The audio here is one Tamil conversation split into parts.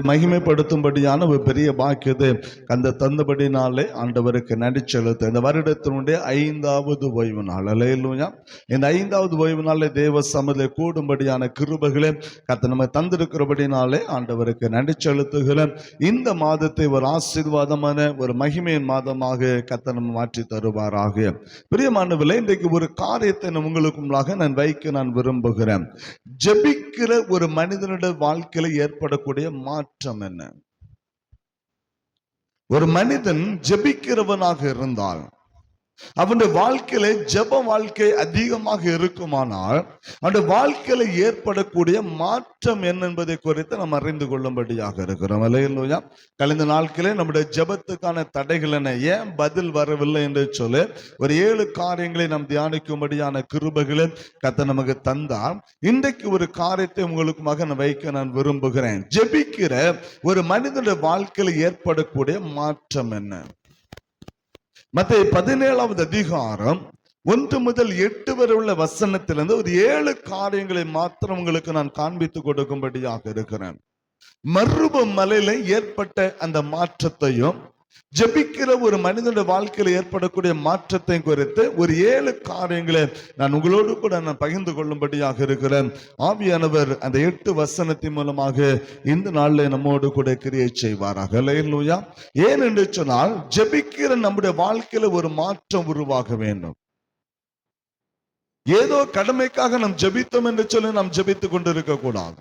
மகிமைப்படுத்தும்படியான ஒரு பெரிய பாக்கியத்தை அந்த தந்தபடினாலே ஆண்டவருக்கு நன்றி செலுத்த இந்த வருடத்தினுடைய ஐந்தாவது ஓய்வு நாள். அலையிலுயா இந்த ஐந்தாவது ஓய்வு நாளே தேவ சமதிலே கூடும்படியான கிருபைகளை கத்த நம்ம தந்திருக்கிறபடினாலே ஆண்டவருக்கு நன்றி இந்த மாதத்தை ஒரு ஆசீர்வாதமான ஒரு மகிமையின் மாதமாக கத்த நம்ம மாற்றி தருவாராக. பிரியமானவில்லை இன்றைக்கு ஒரு காரியத்தை நான் உங்களுக்கு முன்பாக நான் வைக்க நான் விரும்புகிறேன். ஜபிக்கிற ஒரு மனிதனுடைய வாழ்க்கையில் ஏற்படக்கூடிய மாற்றம் என்ன? ஒரு மனிதன் ஜெபிக்கிறவனாக இருந்தால் அவனுடைய வாழ்க்கையில ஜப வாழ்க்கை அதிகமாக இருக்குமானால் அவனுடைய வாழ்க்கையில ஏற்படக்கூடிய மாற்றம் என்ன என்பதை குறித்து நாம் அறிந்து கொள்ளும்படியாக இருக்கிறோம். இல்லையா கலைந்த நாட்களே நம்முடைய ஜெபத்துக்கான தடைகள் என்ன? ஏன் பதில் வரவில்லை என்று சொல்லி. ஒரு ஏழு காரியங்களை நாம் தியானிக்கும்படியான கிருபைகளை கத்த நமக்கு தந்தால் இன்றைக்கு ஒரு காரியத்தை உங்களுக்கு நான் வைக்க நான் விரும்புகிறேன். ஜெபிக்கிற ஒரு மனிதனுடைய வாழ்க்கையில ஏற்படக்கூடிய மாற்றம் என்ன? மற்ற பதினேழாவது அதிகாரம் ஒன்று முதல் எட்டு வரை உள்ள வசனத்திலிருந்து ஒரு ஏழு காரியங்களை மாத்திரம் உங்களுக்கு நான் காண்பித்து கொடுக்கும்படியாக இருக்கிறேன். மருப மலையில ஏற்பட்ட அந்த மாற்றத்தையும் ஜெபிக்கிற ஒரு மனிதனுடைய வாழ்க்கையில ஏற்படக்கூடிய மாற்றத்தை குறித்து ஒரு ஏழு காரியங்களை நான் உங்களோடு கூட நான் பகிர்ந்து கொள்ளும்படியாக இருக்கிறேன். ஆவியானவர் அந்த எட்டு வசனத்தின் மூலமாக இந்த நாள்ல நம்மோடு கூட கிரியை செய்வாராக. அல்லேலூயா. ஏன் என்று சொன்னால் ஜெபிக்கிற நம்முடைய வாழ்க்கையில ஒரு மாற்றம் உருவாக வேண்டும். ஏதோ கடமைக்காக நாம் ஜெபித்தோம் என்று சொல்லி நாம் ஜபித்துக் கொண்டிருக்க கூடாது.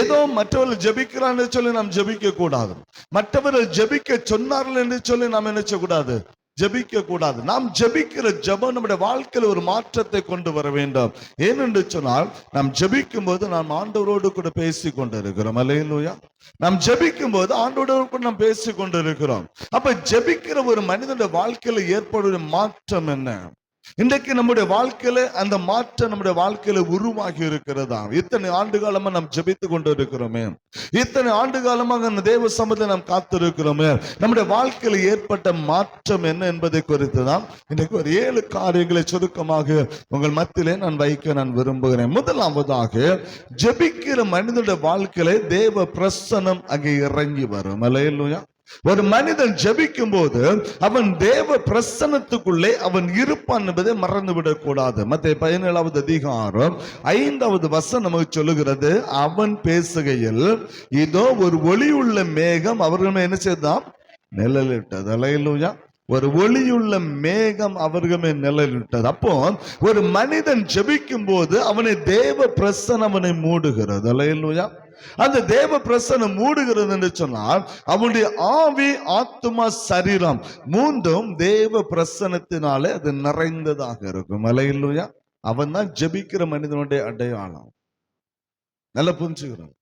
ஏதோ மற்றவர்கள் ஜெபிக்கிறான் என்று சொல்லி நாம் ஜெபிக்க கூடாது மற்றவர்கள் ஜெபிக்க சொன்னார்கள் என்று சொல்லி நாம் என்ன செய்யக்கூடாது? ஜபிக்க கூடாது நாம் ஜெபிக்கிற ஜபம் நம்முடைய வாழ்க்கையில் ஒரு மாற்றத்தை கொண்டு வர வேண்டும். ஏனென்று சொன்னால் நாம் ஜபிக்கும் போது நாம் ஆண்டவரோடு கூட பேசி கொண்டிருக்கிறோம் அல்லையா நாம் ஜபிக்கும் போது ஆண்டவரோடு கூட நாம் பேசி கொண்டிருக்கிறோம் அப்ப ஜெபிக்கிற ஒரு மனிதனுடைய வாழ்க்கையில ஏற்படும் மாற்றம் என்ன? இன்றைக்கு நம்முடைய வாழ்க்கையில அந்த மாற்றம் நம்முடைய வாழ்க்கையில உருவாகி இருக்கிறதா இத்தனை ஆண்டு காலமா நாம் ஜபித்து கொண்டு இருக்கிறோமே இத்தனை ஆண்டு காலமாக அந்த தேவ சமத்தை நாம் காத்திருக்கிறோமே. நம்முடைய வாழ்க்கையில ஏற்பட்ட மாற்றம் என்ன என்பதை குறித்து தான் இன்றைக்கு ஒரு ஏழு காரியங்களை சுருக்கமாக உங்கள் மத்தியிலே நான் வைக்க நான் விரும்புகிறேன். முதலாவதாக ஜபிக்கிற மனிதனுடைய வாழ்க்கையில தேவ பிரசனம் அங்கே இறங்கி வரும். அலையலுயா ஒரு மனிதன் ஜெபிக்கும் போது அவன் தேவ பிரசனத்துக்குள்ளே அவன் இருப்பான் என்பதை மறந்து விடக்கூடாது. மத்திய பதினேழாவது அதிகாரம் ஐந்தாவது வசனம் நமக்கு சொல்லுகிறது. அவன் பேசுகையில் இதோ ஒரு ஒளியுள்ள மேகம் அவர்கள் என்ன செய்தான்? நிழலிட்டது. அலையிலூயா. ஒரு ஒளியுள்ள மேகம் அவர்களுமே நிழலிட்டது. அப்போ ஒரு மனிதன் ஜெபிக்கும் போது அவனை தேவ பிரசனம் அவனை மூடுகிறது. அலையிலூயா. அந்த தேவ பிரசனம் மூடுகிறது என்று சொன்னால் அவனுடைய ஆவி ஆத்மா சரீரம் மூன்றும் தேவ பிரசனத்தினாலே அது நிறைந்ததாக இருக்கும். அலையிலுயா. அவன் தான் ஜெபிக்கிற மனிதனுடைய அடையாளம். நல்லா புரிஞ்சுக்கிறோம்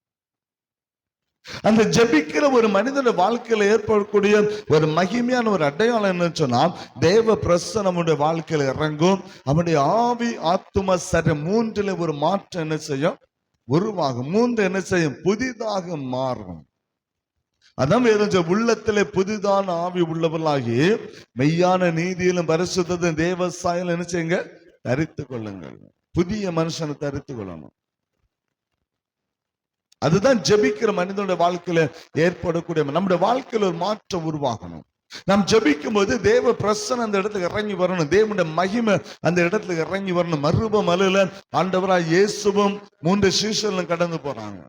அந்த ஜெபிக்கிற ஒரு மனிதன வாழ்க்கையில ஏற்படக்கூடிய ஒரு மகிமையான ஒரு அடையாளம் என்னன்னு சொன்னா தேவ பிரசனம் நம்முடைய வாழ்க்கையில இறங்கும் அவனுடைய ஆவி ஆத்தும சரி மூன்றுல ஒரு மாற்றம் என்ன செய்யும்? உருவாகும். மூன்று என்ன செய்யும்? புதிதாக மாறும். அதான் வேதம் உள்ளத்துல உள்ளத்திலே புதிதான ஆவி உள்ளவர்களாகி மெய்யான நீதியிலும் பரிசுத்ததும் தேவசாயிலும் என்ன செய்யுங்க? தரித்து கொள்ளுங்கள். புதிய மனுஷனை தரித்து கொள்ளணும். அதுதான் ஜெபிக்கிற மனிதனுடைய வாழ்க்கையில ஏற்படக்கூடிய நம்முடைய வாழ்க்கையில ஒரு மாற்றம் உருவாகணும். நாம் ஜபிக்கும் போது தேவ பிரசன் அந்த இடத்துக்கு இறங்கி வரணும். தேவனுடைய மகிமை அந்த இடத்துக்கு இறங்கி வரணும். மறுபம் மலையில ஆண்டவராய் இயேசுவும் மூன்று சீசனும் கடந்து போறாங்க.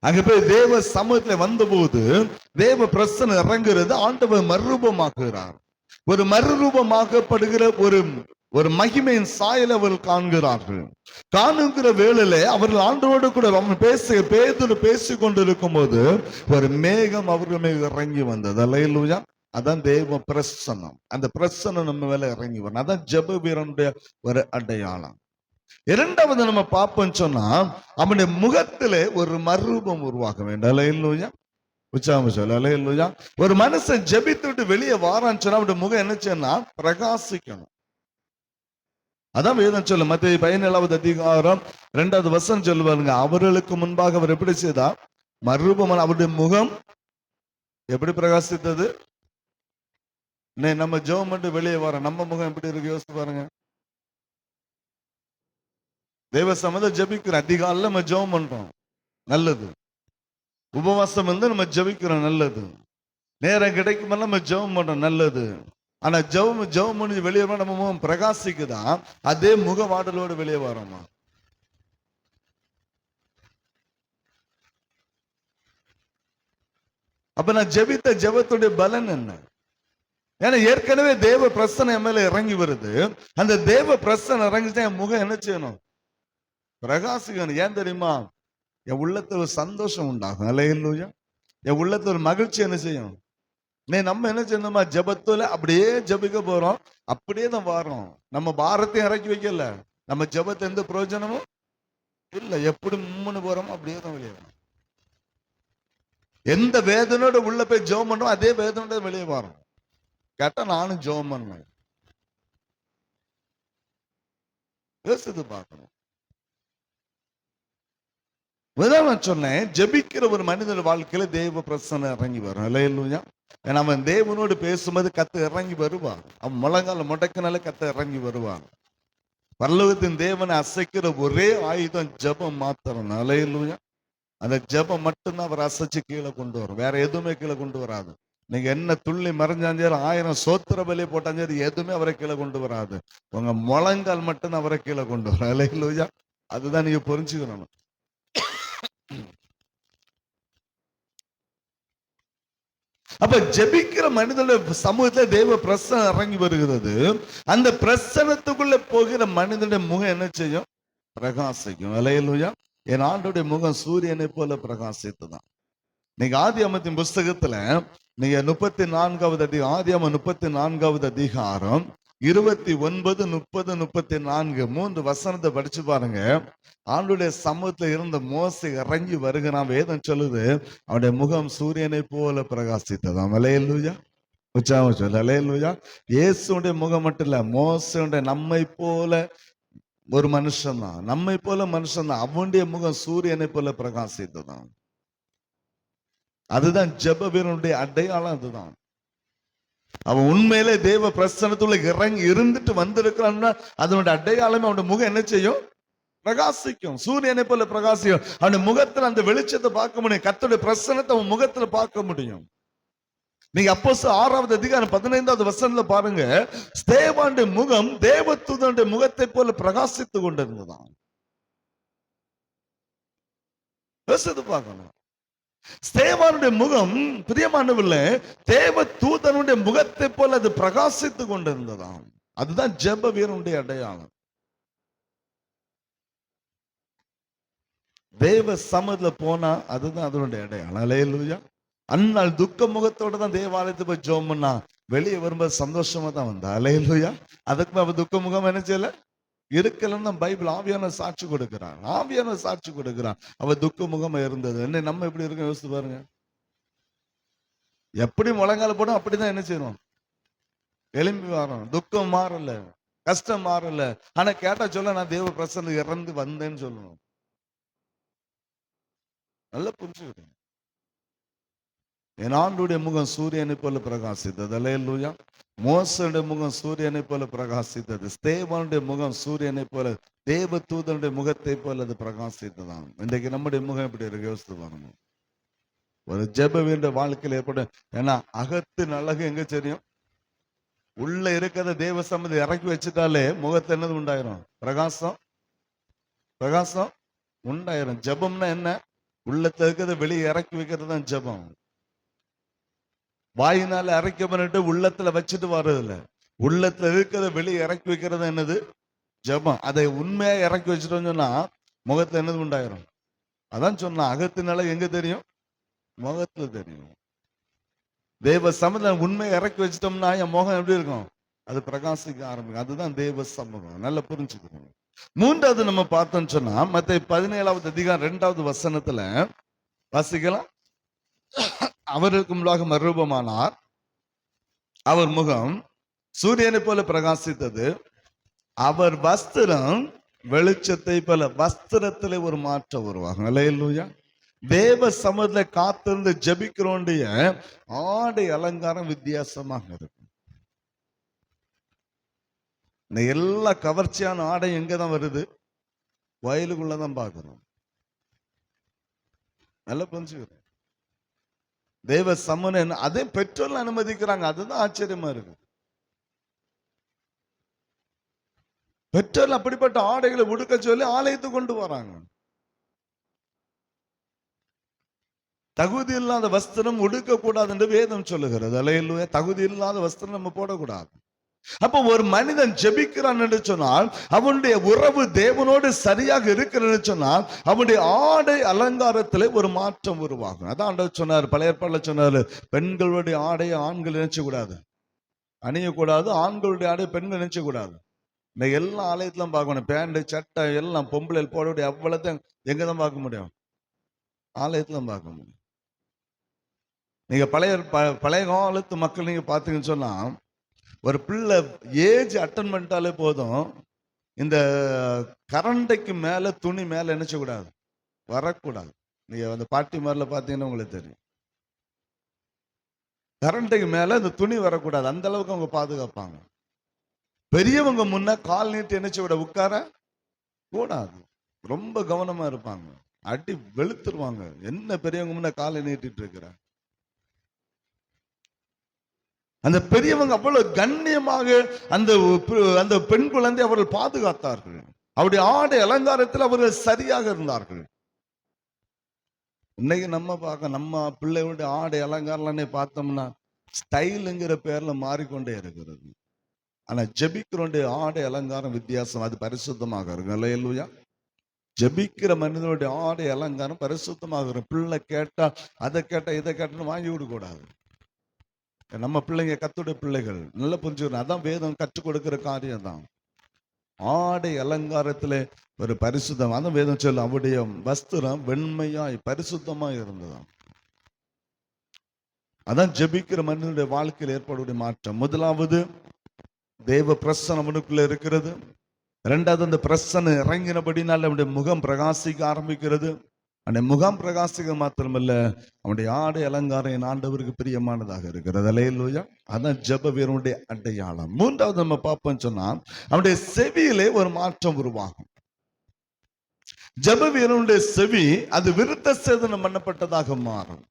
அங்க போய் தேவ சமூகத்துல வந்தபோது தேவ பிரசன் இறங்குறது ஆண்டவர் மறுரூபமாக்குகிறார். ஒரு மறுரூபமாக்கப்படுகிற ஒரு ஒரு மகிமையின் சாயல் அவர்கள் காண்கிறார்கள். காணுங்கிற வேளையில அவர்கள் ஆண்டோடு கூட அவன் பேச பேதுரு பேசி கொண்டிருக்கும் போது ஒரு மேகம் அவர்கள் மேல் இறங்கி வந்தது. அல்லையா அதான் தெய்வ பிரசன்னம். அந்த பிரசன்னம் நம்ம மேல இறங்கி வரும். அதான் ஜப வீரனுடைய ஒரு அடையாளம். இரண்டாவது நம்ம பார்ப்போம் சொன்னா அவனுடைய முகத்திலே ஒரு மறுரூபம் உருவாக்க வேண்டும். அல்லையா உச்சாம சொல்ல. அல்லையா ஒரு மனுஷன் ஜெபித்து விட்டு வெளியே வாரான்னு சொன்னா அவனுடைய முகம் என்ன செய்யணும் பிரகாசிக்கணும். அதான் வேதம் சொல்லும் மத்திய பதினேழாவது அதிகாரம் ரெண்டாவது வசனம் சொல்லுவாருங்க. அவர்களுக்கு முன்பாக அவர் எப்படி செய்தா? மறுரூபமான அவருடைய முகம் எப்படி பிரகாசித்தது? நே, நம்ம ஜெபம் மட்டும் வெளியே வரோம் நம்ம முகம் எப்படி இருக்கு? யோசிச்சு பாருங்க. தேவ சம்மத ஜெபிக்கிற அதிகாலில் நம்ம ஜெபம் பண்றோம். நல்லது. உபவாசம் வந்து நம்ம ஜெபிக்கிறோம். நல்லது. நேரம் கிடைக்குமெல்லாம் நம்ம ஜெபம் பண்றோம். நல்லது. ஆனா ஜவம் ஜவம் முடிஞ்சு வெளியே வர நம்ம முகம் பிரகாசிக்குதா? அதே முக வாடலோடு வெளியே வரோமா? அப்ப நான் ஜெபித்த ஜெபத்துடைய பலன் என்ன? ஏன்னா ஏற்கனவே தேவ பிரசனை என் மேல இறங்கி வருது. அந்த தேவ பிரசனை இறங்கிச்சா என் முகம் என்ன செய்யணும்? பிரகாசிக்கணும். ஏன் தெரியுமா? என் உள்ளத்துல ஒரு சந்தோஷம் உண்டாகும். அலையிலூயா என் உள்ளத்துல ஒரு மகிழ்ச்சி என்ன செய்யணும் நீ நம்ம என்ன செய்யணுமா? ஜெபத்துல அப்படியே ஜெபிக்க போறோம். அப்படியே தான் வாரோம். நம்ம பாரத்தையும் இறக்கி வைக்கல. நம்ம ஜெபத்தை எந்த பிரயோஜனமும் இல்ல. எப்படி மும்முன்னு போறோமோ அப்படியே தான் வெளியே எந்த வேதனையோட உள்ள போய் ஜெபம் பண்றோம் அதே வேதனோட வெளியே வரோம். கேட்டா நானும் ஜெபம் பண்ணேன் யோசித்து பார்க்கணும். முதல்ல நான் சொன்னேன். ஜெபிக்கிற ஒரு மனிதர் வாழ்க்கையில தெய்வ பிரசனை இறங்கி வரும். இல்லையா ஏன்னா அவன் தேவனோடு பேசும்போது கத்து இறங்கி வருவான். அவன் முழங்கால முடக்கினால கத்த இறங்கி வருவான். பல்லவத்தின் தேவனை அசைக்கிற ஒரே ஆயுதம் ஜெபம் மாத்திரம். அலையிலுயா அந்த ஜெபம் மட்டும்தான் அவர் அசைச்சு கீழே கொண்டு வரும். வேற எதுவுமே கீழே கொண்டு வராது. நீங்க என்ன துள்ளி மறைஞ்சாஞ்சாலும் சரி ஆயிரம் சோத்திர பலி போட்டாலும் எதுவுமே அவரை கீழே கொண்டு வராது. உங்க முழங்கால் மட்டும்தான் அவரை கீழே கொண்டு வரும். அலையிலுயா அதுதான் நீங்க புரிஞ்சுக்கணும். அப்ப ஜெபிக்கிற மனிதனுடைய சமூகத்துல தேவ பிரசனம் இறங்கி வருகிறது. அந்த பிரசனத்துக்குள்ள போகிற மனிதனுடைய முகம் என்ன செய்யும்? பிரகாசிக்கும். அலையலுயா என் ஆண்டுடைய முகம் சூரியனை போல பிரகாசித்துதான் நீங்க ஆதி அமத்தின் புஸ்தகத்துல நீங்க முப்பத்தி நான்காவது அதிகம் ஆதி அம முப்பத்தி நான்காவது அதிகாரம் இருபத்தி ஒன்பது முப்பது முப்பத்தி நான்கு மூன்று வசனத்தை படிச்சு பாருங்க. ஆண்டுடைய சமூகத்துல இருந்த மோசை இறங்கி வருகிறான். வேதம் சொல்லுது அவனுடைய முகம் சூரியனை போல பிரகாசித்ததாம் அலையலுயா உச்சாம சொல்லு அலையல்லூயா இயேசுடைய முகம் மட்டும் இல்ல மோசையுடைய நம்மை போல ஒரு மனுஷன் தான். நம்மை போல மனுஷன் தான். அவனுடைய முகம் சூரியனை போல பிரகாசித்ததாம் அதுதான் ஜெப வீரனுடைய அடையாளம் அதுதான். அவன் உண்மையிலே தேவ பிரசனத்துள்ள இறங்கி இருந்துட்டு வந்திருக்கிறான்னா அதனுடைய அடையாளமே அவனுடைய முகம் என்ன செய்யும்? பிரகாசிக்கும். சூரியனை போல பிரகாசிக்கும். அவனுடைய முகத்துல அந்த வெளிச்சத்தை பார்க்க முடியும். கர்த்தருடைய பிரசனத்தை அவன் முகத்துல பார்க்க முடியும். நீங்க அப்போ ஆறாவது அதிகாரம் பதினைந்தாவது வசனத்துல பாருங்க. தேவாண்ட முகம் தேவத்துதனுடைய முகத்தை போல பிரகாசித்து கொண்டிருந்ததான் யோசித்து பார்க்கணும். ஸ்தேவானுடைய முகம் பிரியமானவில்லை தேவ தூதனுடைய முகத்தை போல அது பிரகாசித்து கொண்டிருந்ததாம். அதுதான் ஜெப வீரனுடைய அடையாளம். தேவ சமதுல போனா அதுதான் அதனுடைய அடையாளம். அலையலுயா. அந்நாள் துக்க முகத்தோட தான் தேவாலயத்தை போய் ஜோம் பண்ணா. வெளியே வரும்போது சந்தோஷமா தான் வந்தா. அலையலுயா. அதுக்கு அவ துக்க முகம் என்ன செய்யல? இருக்கலன்னு பைபிள் ஆவியான சாட்சி கொடுக்கிறான். ஆவியான சாட்சி கொடுக்கிறான். அவ துக்க முகமா இருந்தது. என்ன நம்ம எப்படி இருக்கோம்? யோசித்து பாருங்க. எப்படி முழங்கால போடும் அப்படிதான் என்ன செய்யணும்? எலும்பி வரோம் துக்கம் மாறல. கஷ்டம் மாறல. ஆனா கேட்டா சொல்ல நான் தேவ பிரசன்ன இறந்து வந்தேன்னு சொல்லணும். நல்லா புரிஞ்சுக்கிட்டேன் என் ஆண்டுடைய முகம் சூரியனை போல பிரகாசித்தது. லூயா மோசனுடைய முகம் சூரியனை போல பிரகாசித்தது. ஸ்தேவானுடைய முகம் சூரியனை போல தேவ தூதனுடைய முகத்தை போல அது பிரகாசித்ததாம். இன்றைக்கு நம்முடைய முகம் இப்படி இருக்கு? யோசித்து வரணும் ஒரு ஜெப வேண்ட வாழ்க்கையில் ஏற்படும் ஏன்னா அகத்தின் அழகு எங்க தெரியும்? உள்ள இருக்கிறத தேவ சம்மதி இறக்கி வச்சுட்டாலே முகத்தை என்னது உண்டாயிரும்? பிரகாசம்? பிரகாசம் உண்டாயிரும். ஜெபம்னா என்ன? உள்ளத்துல இருக்கிறத வெளியே இறக்கி வைக்கிறது தான் ஜெபம். வாயினால அரைக்க பண்ணிட்டு உள்ளத்துல வச்சுட்டு வர்றதில்ல. உள்ளத்துல இருக்கிறத வெளியே இறக்கி வைக்கிறது என்னது? ஜெபம். அதை உண்மையா இறக்கி வச்சிட்டோம்னு சொன்னா முகத்துல என்னது உண்டாயிரும்? அதான் சொன்னா அகத்தினால எங்க தெரியும்? முகத்துல தெரியும். தேவ சமூகம் உண்மையை இறக்கி வச்சிட்டோம்னா என் முகம் எப்படி இருக்கும்? அது பிரகாசிக்க ஆரம்பிக்கும். அதுதான் தேவ சமூகம். நல்லா புரிஞ்சுக்கணும் மூன்றாவது நம்ம பார்த்தோம்னு சொன்னா மத்த பதினேழாவது அதிகாரம் ரெண்டாவது வசனத்துல வாசிக்கலாம். அவருக்கு முன்பாக மறுரூபமானார். அவர் முகம் சூரியனை போல பிரகாசித்தது. அவர் வஸ்திரம் வெளிச்சத்தை போல வஸ்திரத்துல ஒரு மாற்றம் உருவாகும். இல்லையா தேவ சமூகத்துல காத்திருந்து ஜபிக்கிறோண்டிய ஆடை அலங்காரம் வித்தியாசமாக இருக்கும். இந்த எல்லா கவர்ச்சியான ஆடை எங்க தான் வருது? வயலுக்குள்ளதான் பார்க்கணும் நல்லா புரிஞ்சுக்கிறோம். தேவ சமணன் அதே பெற்றோர்கள் அனுமதிக்கிறாங்க. அதுதான் ஆச்சரியமா இருக்கு. பெற்றோர்கள் அப்படிப்பட்ட ஆடைகளை உடுக்க சொல்லி ஆலயத்துக்கு கொண்டு வராங்க. தகுதி இல்லாத வஸ்திரம் உடுக்க கூடாது என்று வேதம் சொல்லுகிறது. அலையிலுவே தகுதி இல்லாத வஸ்திரம் நம்ம போடக்கூடாது. அப்ப ஒரு மனிதன் ஜெபிக்கிறான் என்று சொன்னால் அவனுடைய உறவு தேவனோடு சரியாக இருக்கிறன்னு சொன்னால் அவனுடைய ஆடை அலங்காரத்திலே ஒரு மாற்றம் உருவாகும். அதான் ஆண்டவர் சொன்னார் பழைய ஏற்பாடுல சொன்னாரு பெண்களுடைய ஆடையை ஆண்கள் நினைச்சக்கூடாது அணியக்கூடாது ஆண்களுடைய ஆடை பெண்கள் நினைச்ச கூடாது. இந்த எல்லா ஆலயத்திலும் பார்க்கணும் பேண்ட் சட்டை எல்லாம் பொம்பளை போடக்கூடிய அவ்வளோத்தையும் எங்க தான் பார்க்க முடியும்? ஆலயத்துல பார்க்க முடியும். நீங்க பழைய ப- பழைய காலத்து மக்கள் நீங்க பார்த்தீங்கன்னு சொன்னா ஒரு பிள்ளை ஏஜ் அட்டன் பண்ணிட்டாலே போதும். இந்த கரண்டைக்கு மேல துணி மேல நினச்சக்கூடாது. கூடாது வரக்கூடாது. நீங்க அந்த பாட்டி மாதிரில பார்த்தீங்கன்னா உங்களுக்கு தெரியும். கரண்டைக்கு மேல இந்த துணி வரக்கூடாது. அந்த அளவுக்கு அவங்க பாதுகாப்பாங்க. பெரியவங்க முன்ன கால் நீட்டு நினைச்சு விட உட்கார கூடாது. ரொம்ப கவனமா இருப்பாங்க. அடி வெளுத்துருவாங்க. என்ன பெரியவங்க முன்ன காலை நீட்டிட்டு இருக்கிற? அந்த பெரியவங்க அவ்வளவு கண்ணியமாக அந்த அந்த பெண் குழந்தை அவர்கள் பாதுகாத்தார்கள். அவருடைய ஆடை அலங்காரத்தில் அவர்கள் சரியாக இருந்தார்கள். இன்னைக்கு நம்ம பார்க்க நம்ம பிள்ளைகளுடைய ஆடை அலங்காரம்னே பார்த்தோம்னா ஸ்டைலுங்கிற பேர்ல மாறிக்கொண்டே இருக்கிறது. ஆனா ஜபிக்கிறோடைய ஆடை அலங்காரம் வித்தியாசம் அது பரிசுத்தமாக இருக்கும். இல்லையா ஜெபிக்கிற மனிதனுடைய ஆடை அலங்காரம் பரிசுத்தமாக இருக்கும். பிள்ளை கேட்டா அதை கேட்டா இதை கேட்டான்னு வாங்கி விடக்கூடாது நம்ம பிள்ளைங்க கத்துடைய பிள்ளைகள் நல்ல புரிஞ்சுக்கணும். அதான் வேதம் கற்றுக் கொடுக்கிற காரியம் தான் ஆடை அலங்காரத்திலே ஒரு பரிசுத்தம் அதான் வேதம் சொல்லும் அவருடைய வஸ்திரம் வெண்மையாய் பரிசுத்தமாய் இருந்ததாம். அதான் ஜெபிக்கிற மனிதனுடைய வாழ்க்கையில் ஏற்படக்கூடிய மாற்றம். முதலாவது தேவ பிரசனம் அவனுக்குள்ள இருக்கிறது. இரண்டாவது அந்த பிரசனம் இறங்கினபடினால் அவனுடைய முகம் பிரகாசிக்க ஆரம்பிக்கிறது. அந்த முகாம் பிரகாசிக்க மாத்திரமல்ல அவனுடைய ஆடை அலங்காரம் என் ஆண்டவருக்கு பிரியமானதாக இருக்கிறது. அலையலூயா அதான் ஜப வீரனுடைய அடையாளம். மூன்றாவது நம்ம பார்ப்போம் சொன்னா அவனுடைய செவியிலே ஒரு மாற்றம் உருவாகும். ஜப வீரனுடைய செவி அது விருத்த சேதனம் பண்ணப்பட்டதாக மாறும்.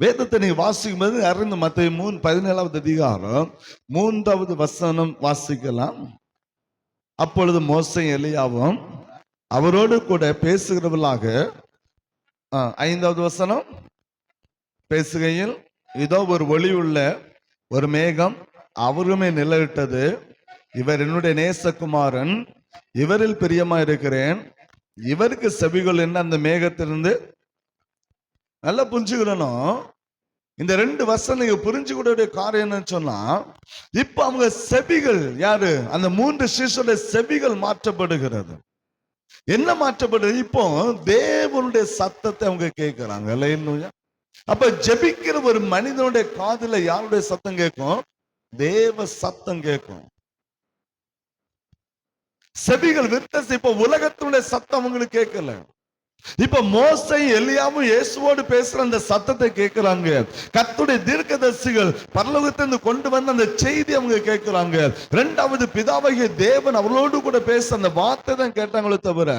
வேதத்தை நீங்க வாசிக்கும் போது அறிந்து மத்திய மூணு பதினேழாவது அதிகாரம் மூன்றாவது வசனம் வாசிக்கலாம். அப்பொழுது மோசம் எலியாவும் அவரோடு கூட பேசுகிறவர்களாக ஐந்தாவது வசனம். பேசுகையில் இதோ ஒரு ஒளி உள்ள ஒரு மேகம் அவருமே நிலவிட்டது இவர் என்னுடைய நேசகுமாரன். இவரில் பிரியமா இருக்கிறேன். இவருக்கு செவிகள் என்ன அந்த மேகத்திலிருந்து? நல்லா புரிஞ்சுக்கிறனும் இந்த ரெண்டு வருஷம் நீங்க புரிஞ்சுக்கூடிய காரியம் என்னன்னு சொன்னா இப்ப அவங்க செவிகள் யாரு? அந்த மூன்று சிசுடைய செவிகள் மாற்றப்படுகிறது. என்ன மாற்றப்படுறது இப்போ தேவனுடைய சத்தத்தை அவங்க கேட்கிறாங்க இல்லையா அப்ப ஜெபிக்கிற ஒரு மனிதனுடைய காதுல யாருடைய சத்தம் கேட்கும் தேவ சத்தம் கேட்கும் செவிகள் வித்த இப்ப உலகத்தினுடைய சத்தம் அவங்களுக்கு கேட்கல இப்ப மோசை எலியாவும் இயேசுவோடு பேசுற அந்த சத்தத்தை கேட்கிறாங்க கத்துடைய தீர்க்கதர்சிகள் பரலோகத்திலிருந்து கொண்டு வந்த அந்த செய்தி அவங்க கேட்கிறாங்க ரெண்டாவது பிதாவகிய தேவன் அவளோடு கூட பேச அந்த வார்த்தை தான் கேட்டாங்களே தவிர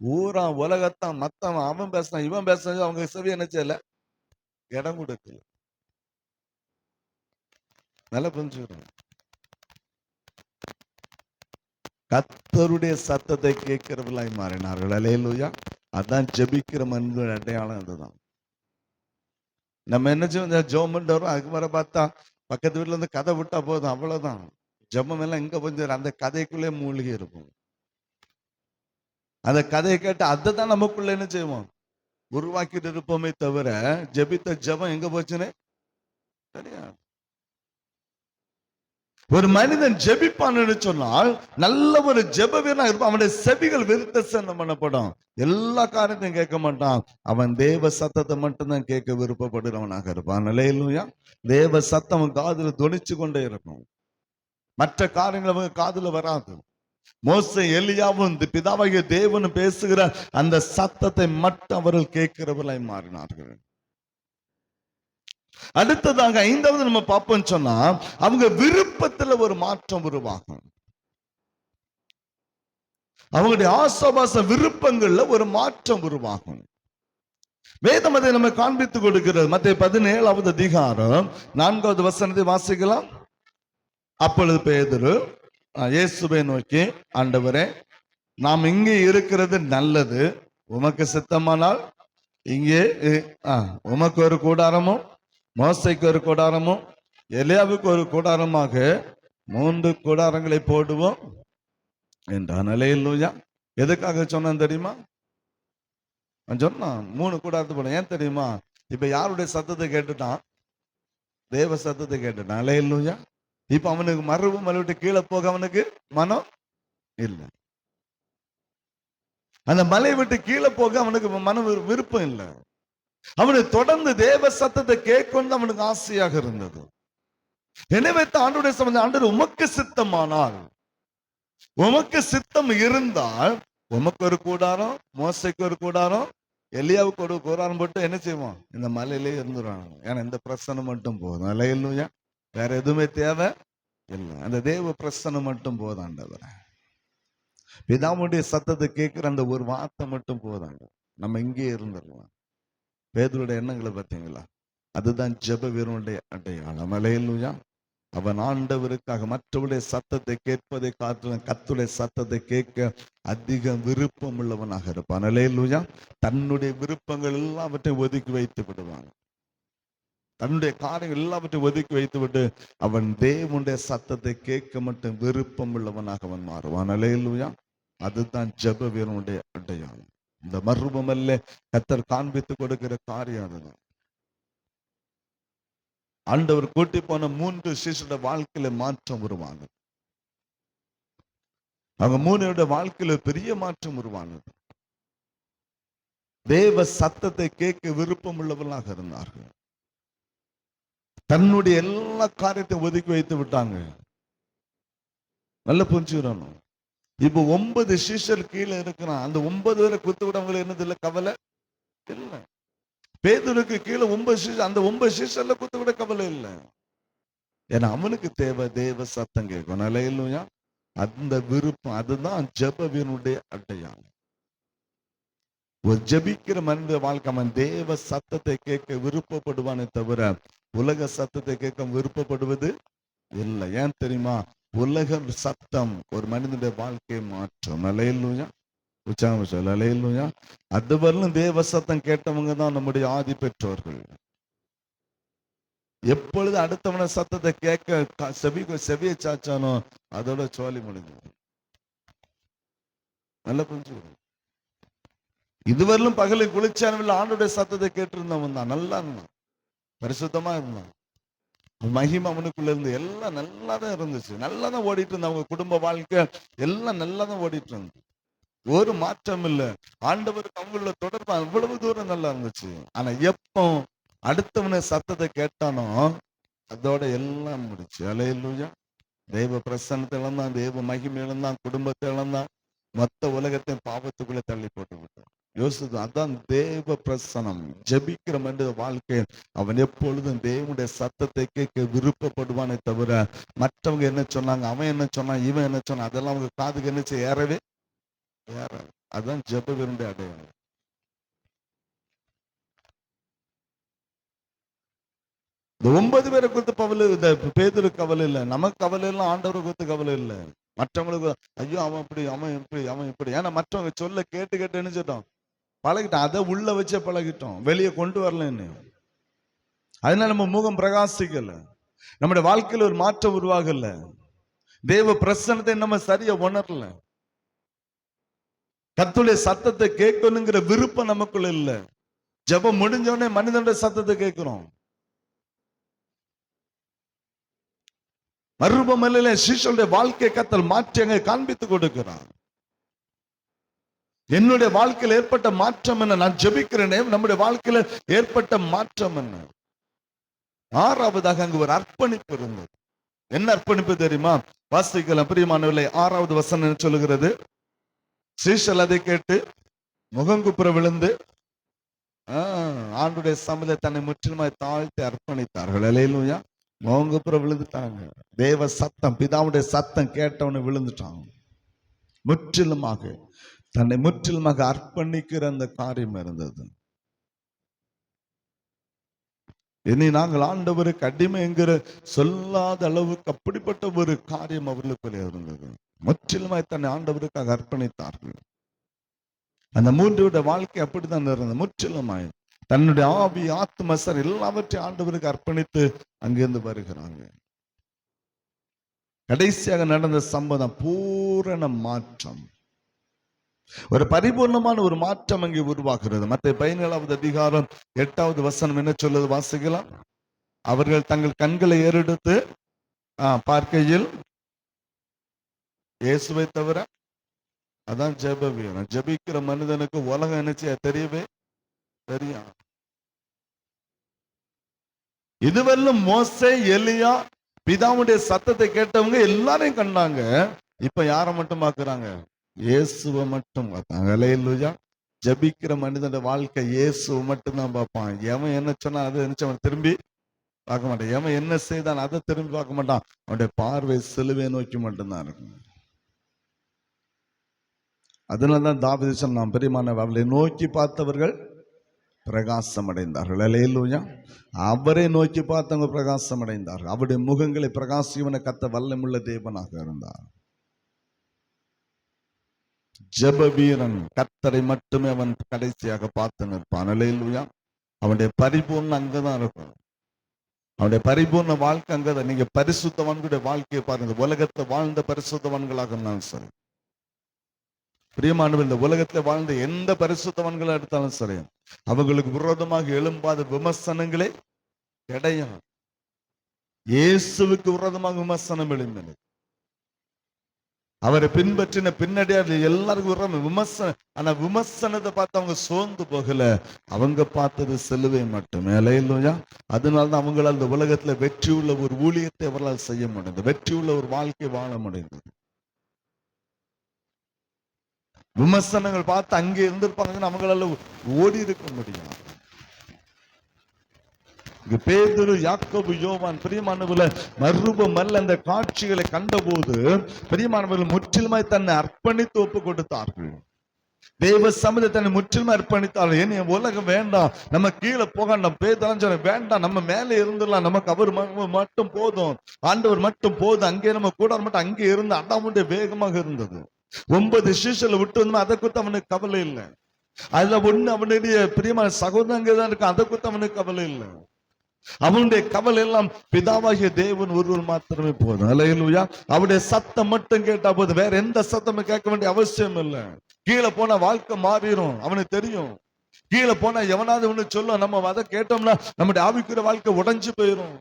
ஊரா உலகத்தான் மத்தவன் அவன் பேசுறான் இவன் பேசுறாங்க அவங்க செவி என்ன செய்யல இடம் கொடுக்கல. நல்லா புரிஞ்சுக்கிறோம் கத்தருடைய சத்தத்தை கேட்கிறவர்களாய் மாறினார்கள். அலையலூயா அதான் ஜெபிக்கிற மனிதன் அடையாளம் அதுதான். நம்ம என்ன செய்வோம்? ஜோம் வரும் அதுக்கு மேலே பார்த்தா பக்கத்து வீட்டுல இருந்து கதை விட்டா போதும். அவ்வளவுதான். ஜெபம் எல்லாம் எங்க கொஞ்சம் அந்த கதைக்குள்ளே மூழ்கி இருக்கும் அந்த கதையை கேட்டு அதை தான் நமக்குள்ள என்ன செய்வோம்? உருவாக்கிட்டு இருப்போமே தவிர ஜெபித்த ஜெபம் எங்க போச்சுன்னு தெரியாது. ஒரு மனிதன் ஜெபிப்பான்னு சொன்னால் நல்ல ஒரு ஜெப வீரனா இருப்பான். அவனுடைய செவிகள் விருத்த சேதனம் பண்ணப்படும். எல்லா காரியத்தையும் கேட்க மாட்டான். அவன் தேவ சத்தத்தை மட்டும்தான் கேட்க விருப்பப்படுறவனாக இருப்பான். நிலையிலுயா தேவ சத்தம் காதில் காதுல துணிச்சு கொண்டே இருக்கும். மற்ற காரியங்கள் அவங்க காதுல வராது. மோச எலியாவும் பிதாவாகிய தேவனும் பேசுகிற அந்த சத்தத்தை மட்டும் அவர்கள் கேட்கிறவர்களாய் மாறினார்கள். அடுத்ததாக ஐந்தாவது நம்ம பார்ப்போம் சொன்னா அவங்க விருப்பத்துல ஒரு மாற்றம் உருவாகும். அவங்களுடைய ஆசாபாச விருப்பங்கள்ல ஒரு மாற்றம் உருவாகும். வேதம் அதை நம்ம காண்பித்துக் கொடுக்கிறது. மத்திய பதினேழாவது அதிகாரம் நான்காவது வசனத்தை வாசிக்கலாம். அப்பொழுது பேதரு அஹ், இயேசுவை நோக்கி ஆண்டவரே நாம் இங்கே இருக்கிறது நல்லது. உமக்கு சித்தமானால் இங்கே உமக்கு ஒரு கூடாரமும் மோசைக்கு ஒரு கூடாரமும் எலியாவுக்கு ஒரு கூடாரமாக மூன்று கூடாரங்களை போடுவோம் என்றான். அலையிலூயா எதுக்காக சொன்னான் தெரியுமா? அவன் சொன்னான் மூணு கூடாரத்து போட ஏன் தெரியுமா? இப்ப யாருடைய சத்தத்தை கேட்டுட்டான்? தேவ சத்தத்தை கேட்டுட்டான். அலையிலூயா இப்ப அவனுக்கு மறுபு மறுவிட்டு கீழே போக அவனுக்கு மனம் இல்லை. அந்த மலை விட்டு கீழே போக அவனுக்கு மன விரு- விருப்பம் இல்லை. அவனுக்கு தொடர்ந்து தேவ சத்தத்தை கேட்கணும் அவனுக்கு ஆசையாக இருந்தது. எனவே ஆண்டுடைய சம்பந்த ஆண்டு உமக்கு சித்தமானால் உமக்கு சித்தம் இருந்தால் உமக்கு ஒரு கூடாரம் மோசைக்கு ஒரு கூடாரம் எலியாவுக்கு ஒரு கூடாரம் போட்டு என்ன செய்வோம்? இந்த மலையிலே இருந்துருவாங்க ஏன்னா இந்த பிரசனம் மட்டும் போதும். இல்லையா வேற எதுவுமே தேவை இல்லை. அந்த தேவ பிரசனம் மட்டும் போதாண்டவர் பிதாவுடைய சத்தத்தை கேட்கிற அந்த ஒரு வார்த்தை மட்டும் போதாங்க நம்ம இங்கே இருந்துடலாம் பேதருடைய எண்ணங்களை பார்த்தீங்களா? அதுதான் ஜப வீரனுடைய அடையாளம். அலையலுயா. அவன் ஆண்டவருக்காக மற்றவருடைய சத்தத்தை கேட்பதை காட்டிலும் கத்துடைய சத்தத்தை கேட்க அதிக விருப்பம் உள்ளவனாக இருப்பான். அலையலுயா. தன்னுடைய விருப்பங்கள் எல்லாவற்றையும் ஒதுக்கி வைத்து விடுவான். தன்னுடைய காரியங்கள் எல்லாவற்றையும் ஒதுக்கி வைத்து விட்டு அவன் தேவனுடைய சத்தத்தை கேட்க மட்டும் விருப்பம் உள்ளவனாக அவன் மாறுவான். அலையலுயா. அதுதான் ஜப வீரனுடைய அடையாளம். இந்த மர்மமல்ல கத்தர் காண்பித்து கொடுக்கிற காரியம் அதுதான் ஆண்டவர் கூட்டி போன மூன்று சிசுட வாழ்க்கையில மாற்றம் உருவானது. அவங்க மூணுடைய வாழ்க்கையில பெரிய மாற்றம் உருவானது. தேவ சத்தத்தை கேட்க விருப்பம் உள்ளவர்களாக இருந்தார்கள். தன்னுடைய எல்லா காரியத்தையும் ஒதுக்கி வைத்து விட்டாங்க. நல்ல புரிஞ்சுக்கிறோம். இப்போ ஒன்பது சிஷர் கீழே இருக்கிறான் அந்த ஒன்பது பேரை குத்து விடவங்களை என்னது இல்ல கவலை? இல்ல. பேதருக்கு கீழே ஒன்பது சிஷர் அந்த ஒன்பது சிஷர்ல குத்து விட கவலை இல்லை. ஏன்னா அவனுக்கு தேவை தேவ சத்தம் கேட்கும். இல்லையா அந்த விருப்பம் அதுதான் ஜபவினுடைய அடையாளம். ஒரு ஜபிக்கிற மனித வாழ்க்கை அவன் தேவ சத்தத்தை கேட்க விருப்பப்படுவானே தவிர உலக சத்தத்தை கேட்க விருப்பப்படுவது இல்லை. ஏன் தெரியுமா? உலக சத்தம். ஒரு மனிதனுடைய வாழ்க்கையை மாற்றும். அலையிலுயா உச்சாம சொல் அலையிலுயா அது வரலும் தேவ சத்தம் கேட்டவங்க தான் நம்முடைய ஆதி பெற்றோர்கள் எப்பொழுது அடுத்தவன சத்தத்தை கேட்க செவி செவியை சாச்சானோ அதோட சோழி முடிஞ்சது. நல்ல புரிஞ்சு இதுவரையிலும் பகலை குளிச்சானவில் ஆண்டுடைய சத்தத்தை கேட்டிருந்தவன் தான். நல்லா இருந்தான். பரிசுத்தமா இருந்தான். மகிமை அவனுக்குள்ள இருந்து எல்லாம் நல்லா தான் இருந்துச்சு. நல்லா தான் ஓடிட்டு இருந்தா அவங்க குடும்ப வாழ்க்கை எல்லாம் நல்லா தான் ஓடிட்டு இருந்தது ஒரு மாற்றம் இல்லை. ஆண்டவருக்கு அவங்கள தொடர்பு அவ்வளவு தூரம் நல்லா இருந்துச்சு. ஆனா எப்போ அடுத்தவன சத்தத்தை கேட்டானோ அதோட எல்லாம் முடிச்சு. அலையிலுயா. தெய்வ பிரசன்னத்தை இழந்தான் தெய்வ மகிமை இழந்தான் குடும்பத்தை இழந்தான். மொத்த உலகத்தையும் பாவத்துக்குள்ள தள்ளி போட்டு விட்டான் யோசித்து அதான் தேவ பிரசனம் ஜெபிக்கிற மனித வாழ்க்கை அவன் எப்பொழுதும் தேவனுடைய சத்தத்தை கேட்க விருப்பப்படுவானே தவிர மற்றவங்க என்ன சொன்னாங்க அவன் என்ன சொன்னான் இவன் என்ன சொன்னான் அதெல்லாம் அவங்க காதுக்கு என்ன செய்ய ஏறவே ஏற அதுதான் ஜெப வீரனுடைய அடையாளம். இந்த ஒன்பது பேரை குறித்து கவலை இந்த பேதரு கவலை இல்லை. நமக்கு கவலை இல்லை ஆண்டவரை குறித்து கவலை இல்லை. மற்றவங்களுக்கு ஐயோ அவன் இப்படி அவன் இப்படி அவன் இப்படி. ஏன்னா மற்றவங்க சொல்ல கேட்டு கேட்டு நினைச்சிட்டோம் பழகிட்டோம். அதை உள்ள வச்சே பழகிட்டோம். வெளியே கொண்டு வரலன்னு. அதனால நம்ம முகம் பிரகாசிக்கல. நம்முடைய வாழ்க்கையில ஒரு மாற்றம் உருவாகல. தேவ பிரசனத்தை நம்ம சரியா உணரல. கத்துடைய சத்தத்தை கேட்கணுங்கிற விருப்பம் நமக்குள்ள இல்ல. ஜெபம் முடிஞ்ச உடனே மனிதனுடைய சத்தத்தை கேட்கிறோம். மறுபமல்ல சிஷனுடைய வாழ்க்கை கத்தல் மாற்றி அங்கே காண்பித்து கொடுக்கிறான் என்னுடைய வாழ்க்கையில் ஏற்பட்ட மாற்றம் என்ன? நான் ஜெபிக்கிறேனே நம்முடைய வாழ்க்கையில ஏற்பட்ட மாற்றம் என்ன? ஆறாவதாக அங்கு ஒரு அர்ப்பணிப்பு இருந்தது. என்ன அர்ப்பணிப்பு தெரியுமா? வாசிக்கலாம். பிரியமானவர்களை ஆறாவது வசனம் சொல்லுகிறது? சீஷல் அதை கேட்டு முகங்குப்புற விழுந்து ஆஹ், ஆண்டுடைய சமலை தன்னை முற்றிலுமாய் தாழ்த்தி அர்ப்பணித்தார்கள். அலையிலுயா முகங்குப்புற விழுந்துட்டாங்க. தேவ சத்தம் பிதாவுடைய சத்தம் கேட்டவனு விழுந்துட்டாங்க. முற்றிலுமாக. தன்னை முற்றிலுமாக அர்ப்பணிக்கிற அந்த காரியம் இருந்தது. இனி நாங்கள் ஆண்டவருக்கு அடிமை என்கிற சொல்லாத அளவுக்கு அப்படிப்பட்ட ஒரு காரியம் அவர்களுக்குள்ளே இருந்தது. முற்றிலுமாய் தன்னை ஆண்டவருக்காக அர்ப்பணித்தார்கள். அந்த மூன்றுடைய வாழ்க்கை அப்படித்தான் இருந்தது. முற்றிலுமாய் தன்னுடைய ஆவி ஆத்ம சார் எல்லாவற்றையும் ஆண்டவருக்கு அர்ப்பணித்து அங்கிருந்து வருகிறாங்க கடைசியாக நடந்த சம்பதம் பூரண மாற்றம். ஒரு பரிபூர்ணமான ஒரு மாற்றம் அங்கே உருவாகிறது. மற்ற பதினேழாவது அதிகாரம் எட்டாவது வசனம் என்ன சொல்லுது வாசிக்கலாம்? அவர்கள் தங்கள் கண்களை ஏறெடுத்து பார்க்கையில் இயேசுவை தவிர அதான் ஜெப வீரம் ஜெபிக்கிற மனிதனுக்கு உலகம் நினைச்சு தெரியவே தெரியும் இதுவரையிலும் மோசே எலியா பிதாவுடைய சத்தத்தை கேட்டவங்க எல்லாரையும் கண்டாங்க. இப்ப யாரை மட்டும் பாக்குறாங்க இயேசுவை மட்டும் பார்த்தான். அலையிலுயா ஜபிக்கிற மனிதனோட வாழ்க்கை இயேசுவை மட்டும் தான் பார்ப்பான். எவன் என்ன சொன்னா அதை நினைச்சவன் திரும்பி பார்க்க மாட்டான். எவன் என்ன செய்தான் அதை திரும்பி பார்க்க மாட்டான். அவனுடைய பார்வை செலுவை நோக்கி மட்டும்தான் இருக்கும். அதனாலதான் தாபதிசன் சொன்னான் பெரியமான அவளை நோக்கி பார்த்தவர்கள் பிரகாசம் அடைந்தார்கள் அலையிலுயா அவரை நோக்கி பார்த்தவங்க பிரகாசம் அடைந்தார்கள் அவருடைய முகங்களை பிரகாசிவன கத்த வல்லமுள்ள தேவனாக இருந்தார். ஜப வீரன் கத்தரை மட்டுமே அவன் கடைசியாக பார்த்து நிற்பான். அலையிலுயா அவனுடைய பரிபூர்ணம் அங்கதான் இருக்கும். அவனுடைய பரிபூர்ண வாழ்க்கை அங்கதான். நீங்க பரிசுத்தவான்களுடைய வாழ்க்கையை பாருங்க. உலகத்தை வாழ்ந்த பரிசுத்தவான்களாக இருந்தாலும் சரி. பிரியமானவர் இந்த உலகத்துல வாழ்ந்த எந்த பரிசுத்தவான்களா எடுத்தாலும் சரி அவங்களுக்கு விரோதமாக எழும்பாத விமர்சனங்களே கிடையாது. இயேசுவுக்கு விரோதமாக விமர்சனம் எழுந்தது அவரை பின்பற்றின பின்னடியார் எல்லாருக்கும் விமர்சனம் ஆனா விமர்சனத்தை பார்த்து அவங்க சோர்ந்து போகல. அவங்க பார்த்தது சிலுவை மட்டுமே. இல்லையா அதனாலதான் அவங்களால் அந்த உலகத்துல வெற்றி உள்ள ஒரு ஊழியத்தை அவர்களால் செய்ய முடிந்தது. வெற்றி உள்ள ஒரு வாழ்க்கை வாழ முடிந்தது. விமர்சனங்கள் பார்த்து அங்கே இருந்திருப்பாங்கன்னு அவங்களால ஓடி இருக்க முடியும் பேதுரு யாக்கோபு யோவான் பிரியமானவர்கள மறுபம் அல்ல அந்த காட்சிகளை கண்டபோது பிரியமானவர்கள் முற்றிலுமாய் தன்னை அர்ப்பணித்து ஒப்பு கொடுத்தார்கள் தேவ சமூகத்தை தன்னை முற்றிலுமா அர்ப்பணித்தாலும் ஏன் என் உலகம் வேண்டாம். நம்ம கீழே போக பேதெல்லாம் சொல்ல வேண்டாம். நம்ம மேலே இருந்துடலாம். நமக்கு அவர் ம- மட்டும் போதும். ஆண்டவர் மட்டும் போதும். அங்கே நம்ம கூட மட்டும் அங்கே இருந்து அண்ணாமுடைய வேகமாக இருந்தது. ஒன்பது சீசல விட்டு வந்தோம். அதை குறித்து அவனுக்கு கவலை இல்லை. அதுல ஒண்ணு அவனுடைய பிரியமான சகோதரங்க தான் இருக்கு? அதை குறித்து அவனுக்கு கவலை இல்லை. அவனுடைய கவலை எல்லாம் பிதாவாகிய தேவன் ஒருவர் மாத்திரமே போதும். அலையலுயா அவருடைய சத்தம் மட்டும் கேட்டா போதும். வேற எந்த சத்தமும் கேட்க வேண்டிய அவசியம் இல்லை. கீழே போனா வாழ்க்கை மாறிடும் அவனுக்கு தெரியும். கீழே போனா எவனாவது ஒண்ணு சொல்லும். நம்ம அதை கேட்டோம்னா நம்முடைய ஆவிக்குற வாழ்க்கை உடஞ்சு போயிடும்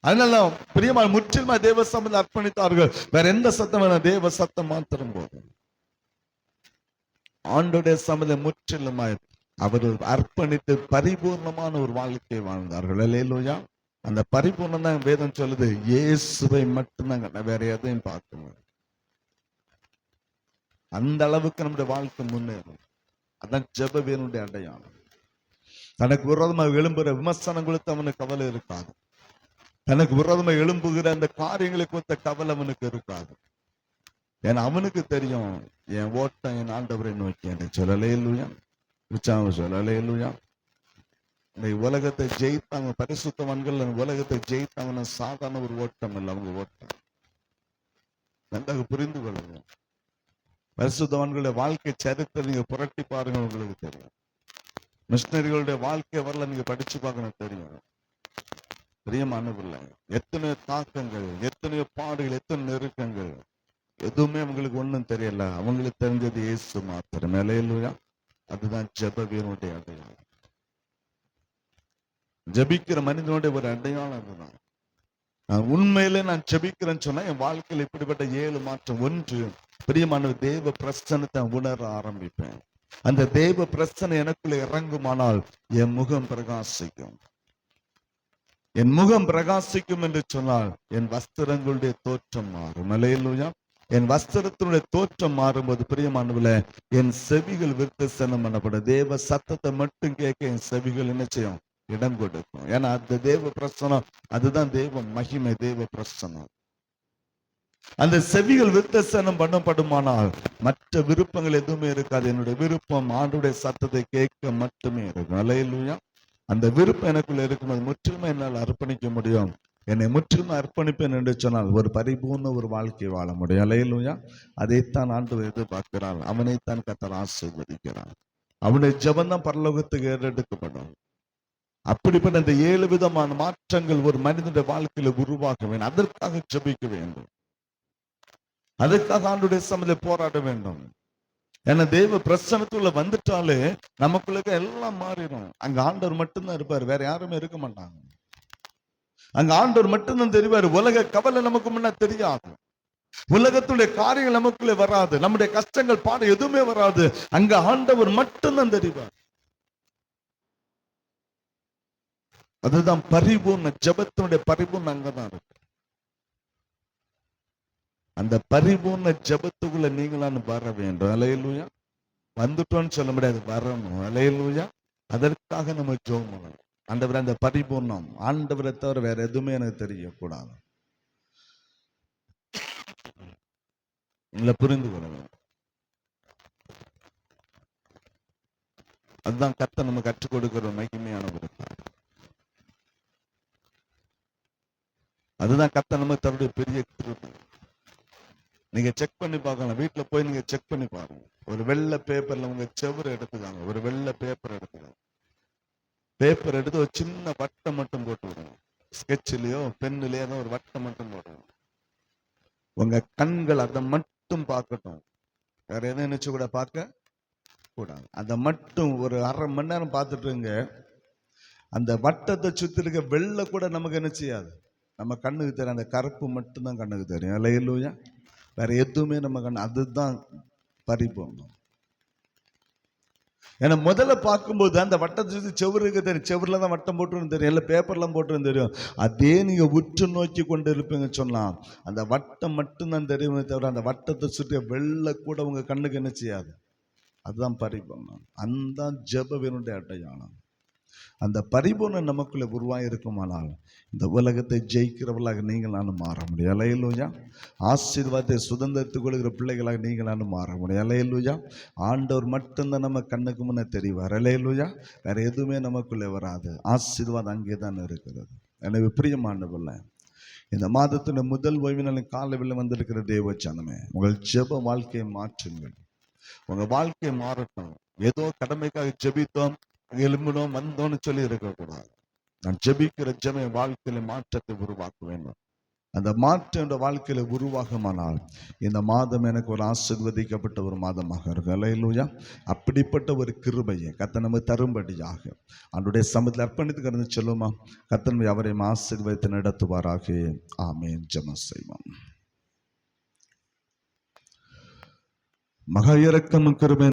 அதனால பிரியமா முற்றிலுமா தேவ சம்பந்தம் அர்ப்பணித்தார்கள். வேற எந்த சத்தம் வேணாம் தேவ சத்தம் மாத்திரம் போதும். ஆண்டுடைய சம்பந்தம் முற்றிலுமா அவர் அர்ப்பணித்து பரிபூர்ணமான ஒரு வாழ்க்கையை வாழ்ந்தார்கள். அல்லேலூயா. அந்த பரிபூர்ணம் தான் வேதம் சொல்லுது. இயேசுவை மட்டும்தாங்க வேற எதையும் பார்க்க அந்த அளவுக்கு நம்முடைய வாழ்க்கை முன்னேறும். அதான் ஜெப வீரனுடைய அடையாளம். தனக்கு விரோதமாக எழும்புகிற விமர்சனம் அவனுக்கு கவலை இருக்காது. தனக்கு விரோதமாக எழும்புகிற அந்த காரியங்களை கொடுத்த கவலை அவனுக்கு இருக்காது. ஏன்னா அவனுக்கு தெரியும் என் ஓட்டம் என் ஆண்டவரை நோக்கி என்று சொல்லலே இல்லையா உற்சாகம் இந்த உலகத்தை ஜெயித்தாங்க பரிசுத்தவான்கள் உலகத்தை ஜெயித்தாங்கன்னா சாதாரண ஒரு ஓட்டம் இல்லை அவங்க ஓட்டம். நன்றாக புரிந்து கொள்ளுங்க. பரிசுத்தவான்களுடைய வாழ்க்கை சரித்திரம் நீங்க புரட்டி பாருங்க உங்களுக்கு தெரியும். மிஷினரிகளுடைய வாழ்க்கை வரல நீங்க படிச்சு பார்க்கணும் தெரியும். பிரியமானவில்லை எத்தனை தாக்கங்கள் எத்தனையோ பாடுகள் எத்தனை நெருக்கங்கள். எதுவுமே அவங்களுக்கு ஒண்ணும் தெரியல. அவங்களுக்கு தெரிஞ்சது இயேசு மாத்திரம். நிலையிலுயா அதுதான் ஜெப வீரனுடைய அடையாளம். ஜெபிக்கிற மனிதனுடைய ஒரு அடையாளம் அதுதான். நான் உண்மையிலே நான் ஜபிக்கிறேன்னு சொன்னா என் வாழ்க்கையில் இப்படிப்பட்ட ஏழு மாற்றம் ஒன்று பிரியமான தேவ பிரசனத்தை உணர ஆரம்பிப்பேன். அந்த தேவ பிரசனை எனக்குள்ள இறங்குமானால் என் முகம் பிரகாசிக்கும். என் முகம் பிரகாசிக்கும் என்று சொன்னால் என் வஸ்திரங்களுடைய தோற்றம் மாறும். அலையிலுயா என் வஸ்திரத்தினுடைய தோற்றம் மாறும்போது பிரியமானவில் என் செவிகள் விருத்தசனம் பண்ணப்படும். தேவ சத்தத்தை மட்டும் கேட்க என் செவிகள் என்ன செய்யும்? இடம் கொடுக்கும். ஏன்னா அந்த தேவ பிரசனம் அதுதான் தேவ மகிமை தேவ பிரசனம். அந்த செவிகள் விருத்தசனம் பண்ணப்படுமானால் மற்ற விருப்பங்கள் எதுவுமே இருக்காது. என்னுடைய விருப்பம் ஆண்டுடைய சத்தத்தை கேட்க மட்டுமே இருக்கும். அலையிலுயா அந்த விருப்பம் எனக்குள்ள இருக்கும்போது முற்றிலுமே என்னால் அர்ப்பணிக்க முடியும். என்னை முற்றிலும் அர்ப்பணிப்பேன் என்று சொன்னால் ஒரு பரிபூர்ண ஒரு வாழ்க்கை வாழ முடியும். அலையிலுயா அதைத்தான் ஆண்டு எதிர்பார்க்கிறாள் அவனைத்தான் கத்தர் ஆசீர்வதிக்கிறான் அவனுடைய ஜபந்தான் பரலோகத்துக்கு ஏறெடுக்கப்படும். அப்படிப்பட்ட இந்த ஏழு விதமான மாற்றங்கள் ஒரு மனிதனுடைய வாழ்க்கையில உருவாக வேண்டும். அதற்காக ஜெபிக்க வேண்டும். அதற்காக ஆண்டுடைய சமயத்தில் போராட வேண்டும். ஏன்னா தெய்வ பிரசனத்துக்குள்ள வந்துட்டாலே நமக்குள்ள எல்லாம் மாறிடும். அங்க ஆண்டவர் மட்டும்தான் இருப்பார். வேற யாருமே இருக்க மாட்டாங்க. அங்க ஆண்டவர் மட்டும்தான் தெரிவார். உலக கவலை நமக்கு முன்ன தெரியாது. உலகத்துடைய காரியங்கள் நமக்குள்ளே வராது. நம்முடைய கஷ்டங்கள் பாடம் எதுவுமே வராது. அங்க ஆண்டவர் மட்டும்தான் தெரிவார். அதுதான் பரிபூர்ண ஜபத்தினுடைய பரிபூர்ண அங்கதான் இருக்கு. அந்த பரிபூர்ண ஜபத்துக்குள்ள நீங்களான்னு வர வேண்டும். அலையலூயா. வந்துட்டோம்னு சொல்ல முடியாது. வரணும். அலையலூயா. அதற்காக நம்ம ஜோம் பண்ணணும். ஆண்டவர் அந்த பரிபூர்ணம். ஆண்டவரை தவிர வேற எதுவுமே எனக்கு தெரியக்கூடாது. உங்களை புரிந்து கொள்ளணும் அதுதான் கத்த நம்ம கற்றுக் கொடுக்கிற மகிமையான ஒரு அதுதான் கத்த நம்ம தவிர பெரிய கிருபை. நீங்க செக் பண்ணி பார்க்கலாம். வீட்டுல போய் நீங்க செக் பண்ணி பாருங்க. ஒரு வெள்ளை பேப்பர்ல உங்க செவுரு எடுத்துக்காங்க. ஒரு வெள்ளை பேப்பர் எடுத்துக்காங்க. பேப்பர் எடுத்து ஒரு சின்ன வட்டம் மட்டும் போட்டு விடுவோம் ஸ்கெட்சிலையோ பென்னுலயோ ஒரு வட்டம் மட்டும் போட்டு உங்க கண்கள் அதை மட்டும் பார்க்கட்டும். வேற எதுவும் நினைச்சு கூட பார்க்க கூடாது. அதை மட்டும் ஒரு அரை மணி நேரம் பார்த்துட்டுருங்க அந்த வட்டத்தை சுத்தி இருக்க வெள்ளை கூட நமக்கு என்ன செய்யாது? நம்ம கண்ணுக்கு தெரியும். அந்த கருப்பு மட்டும்தான் கண்ணுக்கு தெரியும். இல்லையா வேற எதுவுமே நம்ம கண் அதுதான் பறிப்போம் ஏன்னா முதல்ல பார்க்கும்போது அந்த வட்டத்தை சுற்றி செவருக்கு தெரியும். செவரில் தான் வட்டம் போட்டுருந்து தெரியும். இல்லை பேப்பர்லாம் போட்டுருந்து தெரியும். அதே நீங்கள் உற்று நோக்கி கொண்டு இருப்பீங்க சொன்னால் அந்த வட்டம் மட்டும்தான் தெரியுமே தவிர அந்த வட்டத்தை சுற்றி வெள்ளை கூட உங்கள் கண்ணுக்கு என்ன செய்யாது? அதுதான் பரிபூர்ணம். அந்த ஜபவினுடைய அடையாளம். அந்த பரிபூர்ணம் நமக்குள்ளே உருவாயிருக்குமானால் இந்த உலகத்தை ஜெயிக்கிறவர்களாக நீங்கள் நானும் மாற முடியும். அலையலூயா ஆசீர்வாதத்தை சுதந்திரத்துக் கொள்கிற பிள்ளைகளாக நீங்கள் நானும் மாற முடியும். அலையலூயா ஆண்டவர் மட்டும்தான் நம்ம கண்ணுக்கு முன்னே தெரிவார். அலையலூயா வேற எதுவுமே நமக்குள்ளே வராது. ஆசீர்வாதம் அங்கே தான் இருக்கிறது. எனவே பிரியமானவில்லை இந்த மாதத்தின் முதல் ஓய்வு காலவில் வந்திருக்கிற தேவச்சனமே உங்கள் ஜெப வாழ்க்கையை மாற்றுங்கள். உங்க வாழ்க்கை மாறட்டும். ஏதோ கடமைக்காக ஜெபித்தோம் எலும்பினோம் வந்தோம்னு சொல்லி இருக்கக்கூடாது நான் ஜெபிக்கிற ஜெப என் வாழ்க்கையில மாற்றத்தை உருவாக்க வேண்டும் அந்த மாற்றம் என்ற வாழ்க்கையில உருவாகுமானால் இந்த மாதம் எனக்கு ஒரு ஆசிர்வதிக்கப்பட்ட ஒரு மாதமாக இருக்கும். அலையிலூயா அப்படிப்பட்ட ஒரு கிருபையை கத்த நம்ம தரும்படியாக. அவருடைய சமத்தில் அர்ப்பணித்து கடந்து சொல்லுமா? கத்தன் அவரையும் ஆசிர்வதித்து நடத்துவாராக. ஆமேன். ஜம செய்வோம். மகா இறக்கம் கிருபை